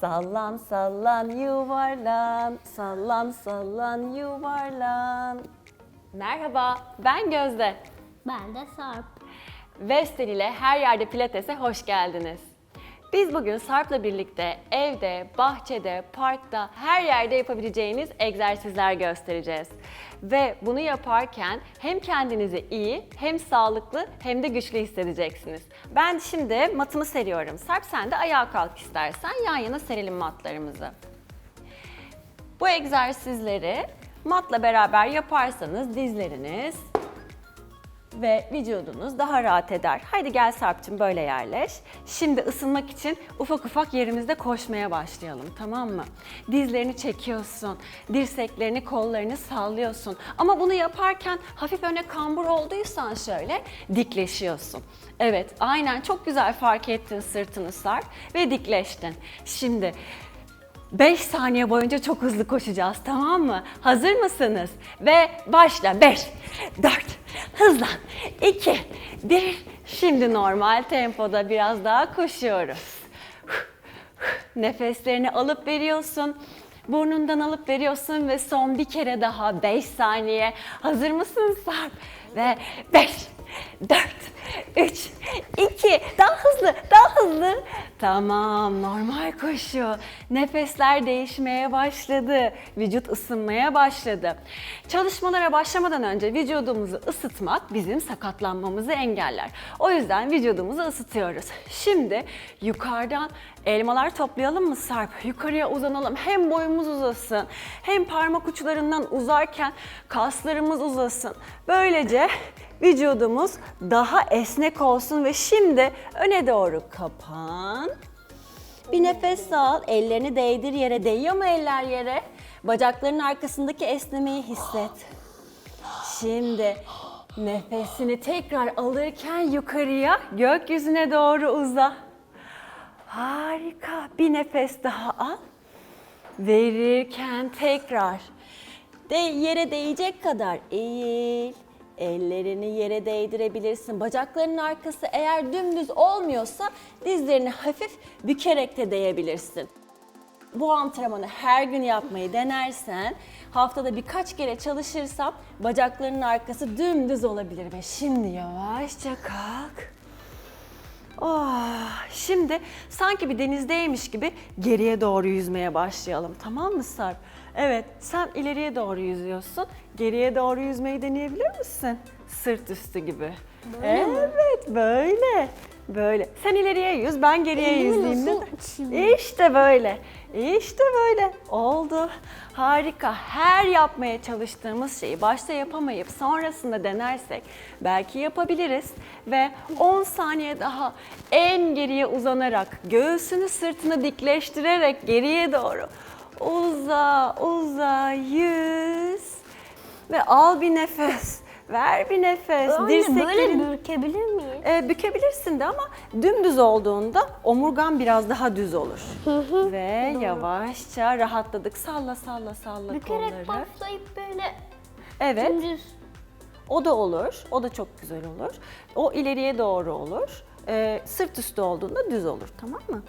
Sallan sallan yuvarlan, sallan sallan yuvarlan. Merhaba, ben Gözde. Ben de Sarp. Vestel ile her yerde pilatese hoş geldiniz. Biz bugün Sarp'la birlikte evde, bahçede, parkta, her yerde yapabileceğiniz egzersizler göstereceğiz. Ve bunu yaparken hem kendinizi iyi, hem sağlıklı, hem de güçlü hissedeceksiniz. Ben şimdi matımı seriyorum. Sarp sen de ayağa kalk istersen yan yana serelim matlarımızı. Bu egzersizleri matla beraber yaparsanız dizleriniz ve vücudunuz daha rahat eder. Haydi gel Sarp'cığım böyle yerleş. Şimdi ısınmak için ufak ufak yerimizde koşmaya başlayalım tamam mı? Dizlerini çekiyorsun, dirseklerini, kollarını sallıyorsun. Ama bunu yaparken hafif öne kambur olduysan şöyle dikleşiyorsun. Evet aynen çok güzel fark ettin sırtını sarp ve dikleştin. Şimdi 5 saniye boyunca çok hızlı koşacağız tamam mı? Hazır mısınız? Ve başla 5, 4, hızlan, 2, 1. Şimdi normal tempoda biraz daha koşuyoruz. Nefeslerini alıp veriyorsun. Burnundan alıp veriyorsun ve son bir kere daha 5 saniye. Hazır mısın Sarp? Ve 5, 4, 3, 2, daha hızlı, daha hızlı. Tamam, normal koşu. Nefesler değişmeye başladı. Vücut ısınmaya başladı. Çalışmalara başlamadan önce vücudumuzu ısıtmak bizim sakatlanmamızı engeller. O yüzden vücudumuzu ısıtıyoruz. Şimdi yukarıdan elmalar toplayalım mı Sarp? Yukarıya uzanalım. Hem boyumuz uzasın, hem parmak uçlarından uzarken kaslarımız uzasın. Böylece vücudumuz daha esnek olsun ve şimdi öne doğru kapan. Bir nefes al, ellerini değdir yere. Değiyor mu eller yere? Bacakların arkasındaki esnemeyi hisset. Şimdi nefesini tekrar alırken yukarıya, gökyüzüne doğru uza. Harika. Bir nefes daha al. Verirken tekrar de yere değecek kadar eğil. Ellerini yere değdirebilirsin. Bacaklarının arkası eğer dümdüz olmuyorsa dizlerini hafif bükerek de değebilirsin. Bu antrenmanı her gün yapmayı denersen, haftada birkaç kere çalışırsam bacaklarının arkası dümdüz olabilir ve şimdi yavaşça kalk. Oh, şimdi sanki bir denizdeymiş gibi geriye doğru yüzmeye başlayalım. Tamam mı Sarp? Evet, sen ileriye doğru yüzüyorsun. Geriye doğru yüzmeyi deneyebilir misin? Sırt üstü gibi. evet, böyle. Böyle. Sen ileriye yüz, ben geriye Elimi yüzeyim nasıl İşte böyle. İşte böyle. Oldu. Harika. Her yapmaya çalıştığımız şeyi başta yapamayıp sonrasında denersek belki yapabiliriz. Ve 10 saniye daha en geriye uzanarak, göğsünü sırtını dikleştirerek geriye doğru uza, uza, yüz ve al bir nefes. Ver bir nefes. Anne Dirseklerin- böyle bürkebilir miyiz? e, bükebilirsin de ama dümdüz olduğunda omurgan biraz daha düz olur. Ve yavaşça rahatladık. Salla salla salla Bükerek kolları. başlayıp böyle Evet, dümdüz. o da olur. O da çok güzel olur. O ileriye doğru olur. E, sırt üstü olduğunda düz olur, tamam mı?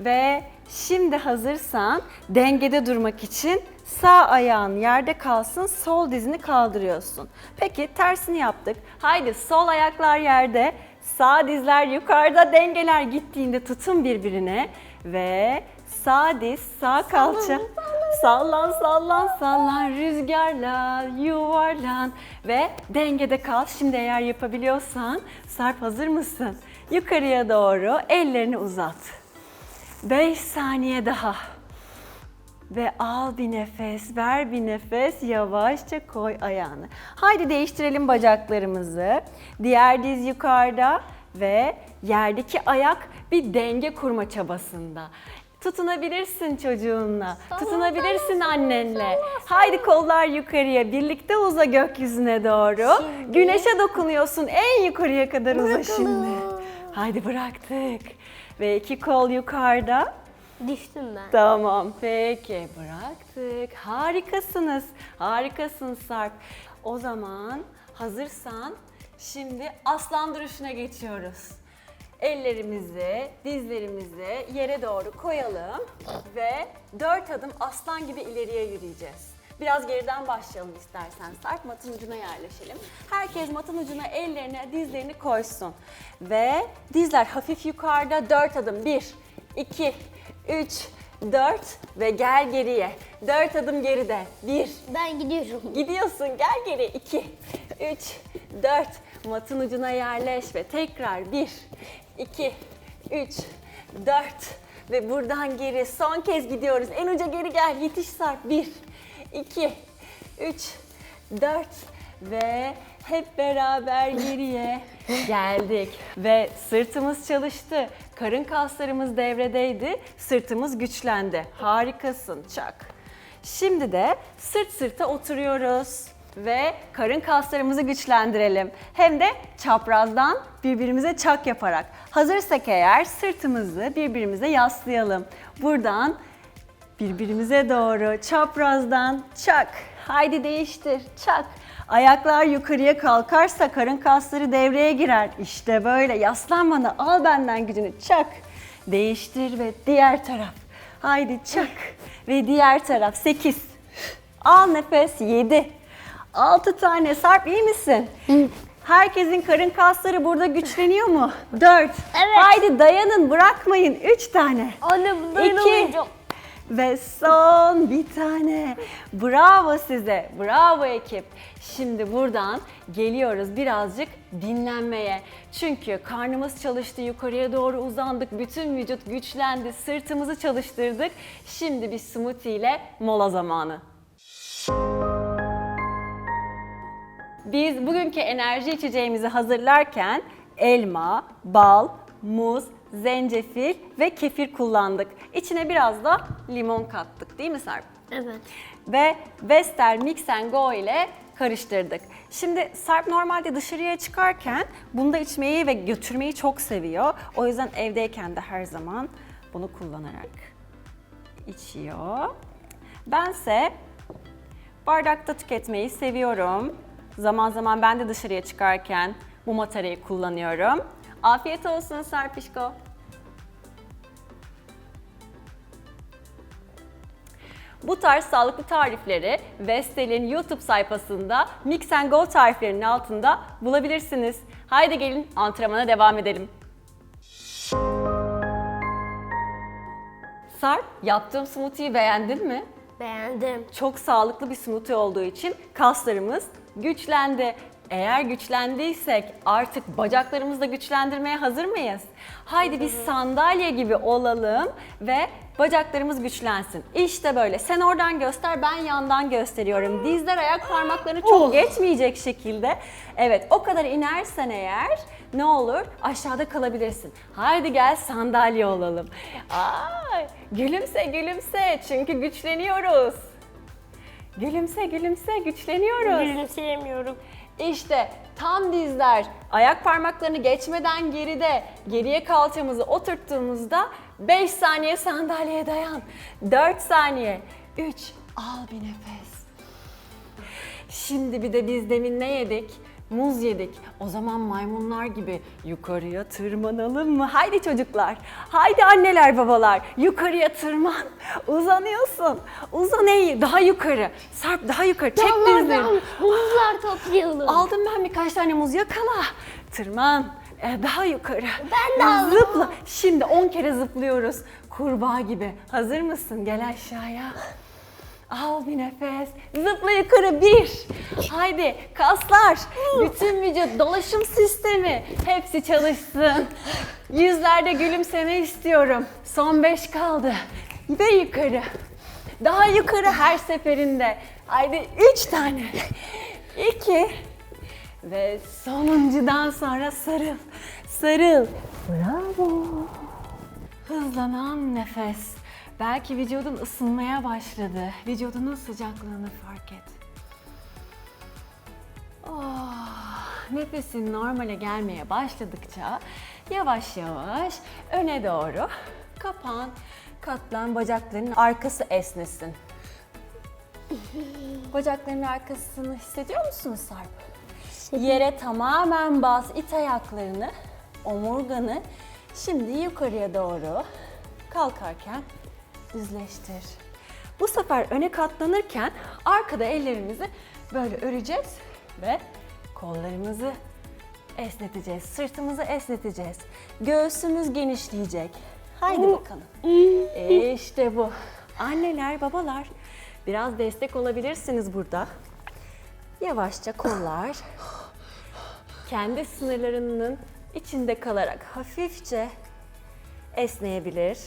Ve şimdi hazırsan dengede durmak için sağ ayağın yerde kalsın, sol dizini kaldırıyorsun. Peki tersini yaptık. Haydi sol ayaklar yerde, sağ dizler yukarıda, dengeler gittiğinde tutun birbirine ve sağ diz, sağ kalça. Sallan sallan sallan rüzgarla yuvarlan ve dengede kal. Şimdi eğer yapabiliyorsan Sarp hazır mısın? Yukarıya doğru ellerini uzat. 5 saniye daha. Ve al bir nefes, ver bir nefes, yavaşça koy ayağını. Haydi değiştirelim bacaklarımızı. Diğer diz yukarıda ve yerdeki ayak bir denge kurma çabasında. Tutunabilirsin çocuğunla, tutunabilirsin annenle. Haydi kollar yukarıya, birlikte uza gökyüzüne doğru. Şimdi- Güneşe dokunuyorsun, en yukarıya kadar uza Bırakalım. şimdi. Haydi bıraktık. Ve iki kol yukarıda. Düştüm ben. Tamam peki bıraktık. Harikasınız. Harikasın Sarp. O zaman hazırsan şimdi aslan duruşuna geçiyoruz. Ellerimizi, dizlerimizi yere doğru koyalım ve dört adım aslan gibi ileriye yürüyeceğiz. Biraz geriden başlayalım istersen. Sarp matın ucuna yerleşelim. Herkes matın ucuna ellerini, dizlerini koysun. Ve dizler hafif yukarıda dört adım. Bir, iki, üç, dört ve gel geriye. Dört adım geride. Bir, Ben gidiyorum. Gidiyorsun. Gel geri. 2, 3, 4 matın ucuna yerleş ve tekrar 1, 2, 3, 4 ve buradan geri. Son kez gidiyoruz. En uca geri gel. Yetiş sarp. 1, 2, 3, 4 ve hep beraber geriye geldik ve sırtımız çalıştı. Karın kaslarımız devredeydi, sırtımız güçlendi. Harikasın çak. Şimdi de sırt sırta oturuyoruz ve karın kaslarımızı güçlendirelim. Hem de çaprazdan birbirimize çak yaparak. Hazırsak eğer sırtımızı birbirimize yaslayalım. Buradan birbirimize doğru çaprazdan çak. Haydi değiştir çak. Ayaklar yukarıya kalkarsa karın kasları devreye girer. İşte böyle yaslan bana al benden gücünü çak. Değiştir ve diğer taraf. Haydi çak. Ve diğer taraf 8. Al nefes 7. 6 tane sarp iyi misin? Herkesin karın kasları burada güçleniyor mu? 4. Evet. Haydi dayanın bırakmayın 3 tane. Anne İki. dayanamayacağım. Ve son bir tane. Bravo size. Bravo ekip. Şimdi buradan geliyoruz birazcık dinlenmeye. Çünkü karnımız çalıştı, yukarıya doğru uzandık, bütün vücut güçlendi, sırtımızı çalıştırdık. Şimdi bir smoothie ile mola zamanı. Biz bugünkü enerji içeceğimizi hazırlarken elma, bal, muz, zencefil ve kefir kullandık. İçine biraz da limon kattık değil mi Sarp? Evet. Ve Wester Mix and Go ile karıştırdık. Şimdi Sarp normalde dışarıya çıkarken bunu da içmeyi ve götürmeyi çok seviyor. O yüzden evdeyken de her zaman bunu kullanarak içiyor. Bense bardakta tüketmeyi seviyorum. Zaman zaman ben de dışarıya çıkarken bu materyali kullanıyorum. Afiyet olsun Sarpişko. Bu tarz sağlıklı tarifleri Vestel'in YouTube sayfasında Mix and Go tariflerinin altında bulabilirsiniz. Haydi gelin antrenmana devam edelim. Sarp, yaptığım smoothie'yi beğendin mi? Beğendim. Çok sağlıklı bir smoothie olduğu için kaslarımız güçlendi. Eğer güçlendiysek artık bacaklarımızı da güçlendirmeye hazır mıyız? Haydi biz sandalye gibi olalım ve bacaklarımız güçlensin. İşte böyle. Sen oradan göster, ben yandan gösteriyorum. Dizler ayak parmaklarını çok geçmeyecek şekilde. Evet, o kadar inersen eğer ne olur? Aşağıda kalabilirsin. Haydi gel sandalye olalım. Ay, gülümse gülümse çünkü güçleniyoruz. Gülümse gülümse güçleniyoruz. Gülümseyemiyorum. İşte tam dizler ayak parmaklarını geçmeden geride geriye kalçamızı oturttuğumuzda 5 saniye sandalyeye dayan. 4 saniye. 3 al bir nefes. Şimdi bir de biz demin ne yedik? Muz yedik. O zaman maymunlar gibi yukarıya tırmanalım mı? Haydi çocuklar. Haydi anneler babalar. Yukarıya tırman. Uzanıyorsun. Uzan iyi. Daha yukarı. Sarp daha yukarı. Çek dizlerini. Muzlar toplayalım. Aldım ben birkaç tane muz yakala. Tırman. Ee, daha yukarı. Ben de aldım. Zıpla. Şimdi 10 kere zıplıyoruz. Kurbağa gibi. Hazır mısın? Gel aşağıya. Al bir nefes. Zıpla yukarı bir. Haydi kaslar. Bütün vücut dolaşım sistemi. Hepsi çalışsın. Yüzlerde gülümseme istiyorum. Son beş kaldı. Ve yukarı. Daha yukarı her seferinde. Haydi üç tane. İki. Ve sonuncudan sonra sarıl. Sarıl. Bravo. Hızlanan nefes. Belki vücudun ısınmaya başladı. Vücudunun sıcaklığını fark et. Oh, nefesin normale gelmeye başladıkça yavaş yavaş öne doğru kapan, katlan, bacaklarının arkası esnesin. Bacaklarının arkasını hissediyor musun Sarp? Yere tamamen bas, it ayaklarını, omurganı Şimdi yukarıya doğru kalkarken düzleştir. Bu sefer öne katlanırken arkada ellerimizi böyle öreceğiz ve kollarımızı esneteceğiz. Sırtımızı esneteceğiz. Göğsümüz genişleyecek. Haydi bakalım. İşte bu. Anneler, babalar biraz destek olabilirsiniz burada. Yavaşça kollar kendi sınırlarının içinde kalarak hafifçe esneyebilir.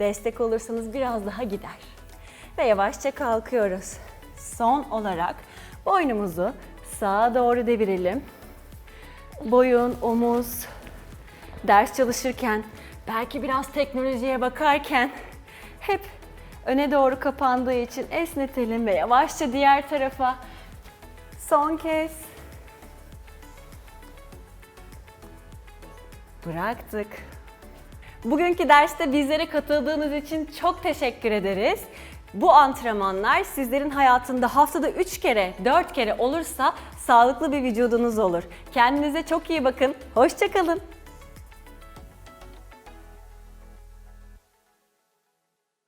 Destek olursanız biraz daha gider. Ve yavaşça kalkıyoruz. Son olarak boynumuzu sağa doğru devirelim. Boyun, omuz, ders çalışırken, belki biraz teknolojiye bakarken hep öne doğru kapandığı için esnetelim ve yavaşça diğer tarafa. Son kez. Bıraktık. Bugünkü derste bizlere katıldığınız için çok teşekkür ederiz. Bu antrenmanlar sizlerin hayatında haftada 3 kere, 4 kere olursa sağlıklı bir vücudunuz olur. Kendinize çok iyi bakın. Hoşçakalın.